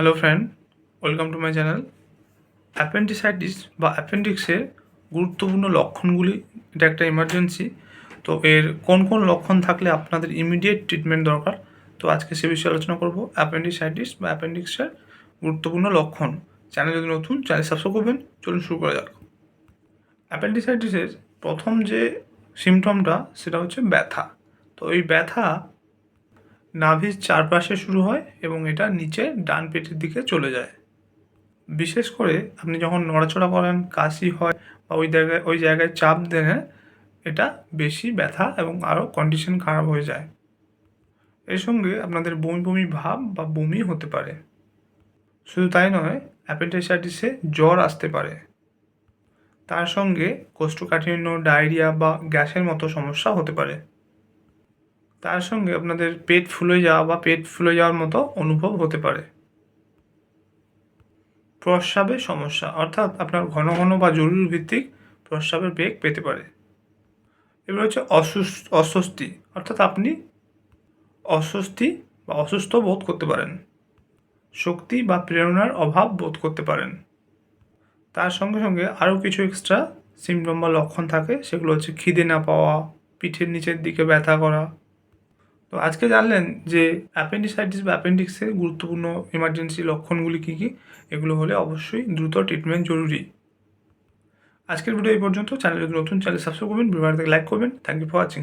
Hello friend welcome to my channel appendicitis বা অ্যাপেন্ডিক্সের গুরুত্বপূর্ণ লক্ষণগুলি, এটা একটা ইমার্জেন্সি তো এর কোন কোন লক্ষণ থাকলে আপনাদের ইমিডিয়েট ট্রিটমেন্ট দরকার? তো আজকে সে বিষয়ে আলোচনা করব অ্যাপেন্ডিসাইটিস বা অ্যাপেন্ডিক্সের গুরুত্বপূর্ণ লক্ষণ। চ্যানেল যদি নতুন চ্যানেল সাবস্ক্রাইব করবেন, চলুন শুরু করা যাক। অ্যাপেন্ডিসাইটিসের প্রথম যে সিমটমটা সেটা হচ্ছে ব্যথা। তো এই ব্যথা নাভির চারপাশে শুরু হয় এবং এটা নিচে ডান পেটের দিকে চলে যায়। বিশেষ করে আপনি যখন নড়াচড়া করেন, কাশি হয় বা ওই জায়গায় ওই জায়গায় চাপ দেন, এটা বেশি ব্যথা এবং আরও কন্ডিশন খারাপ হয়ে যায়। এর সঙ্গে আপনাদের বমি বমি ভাব বা বমি হতে পারে। শুধু তাই নয় অ্যাপেন্ডিসাইটিসে জ্বর আসতে পারে। তার সঙ্গে কোষ্ঠকাঠিন্য, ডায়রিয়া বা গ্যাসের মতো সমস্যা হতে পারে। তার সঙ্গে আপনাদের পেট ফুলে যাওয়া বা পেট ফুলে যাওয়ার মতো অনুভব হতে পারে। প্রস্রাবের সমস্যা, অর্থাৎ আপনার ঘন ঘন বা জরুরি ভিত্তিক প্রস্রাবের বেগ পেতে পারে। এবার হচ্ছে অসুস্থ অস্বস্তি, অর্থাৎ আপনি অস্বস্তি বা অসুস্থ বোধ করতে পারেন। শক্তি বা প্রেরণার অভাব বোধ করতে পারেন। তার সঙ্গে সঙ্গে আরও কিছু এক্সট্রা সিমটম বা লক্ষণ থাকে, সেগুলো হচ্ছে খিদে না পাওয়া, পিঠের নিচের দিকে ব্যথা করা তো আজকে জানলেন যে অ্যাপেন্ডিসাইটিস বা অ্যাপেন্ডিক্সের গুরুত্বপূর্ণ এমার্জেন্সি লক্ষণগুলি কী কী? এগুলো হলে অবশ্যই দ্রুত ট্রিটমেন্ট জরুরি। আজকের ভিডিও এই পর্যন্ত। চ্যানেল যদি নতুন চ্যানেল সাবস্ক্রাইব করবেন ভিডিওটাকে লাইক করবেন। Thank you for watching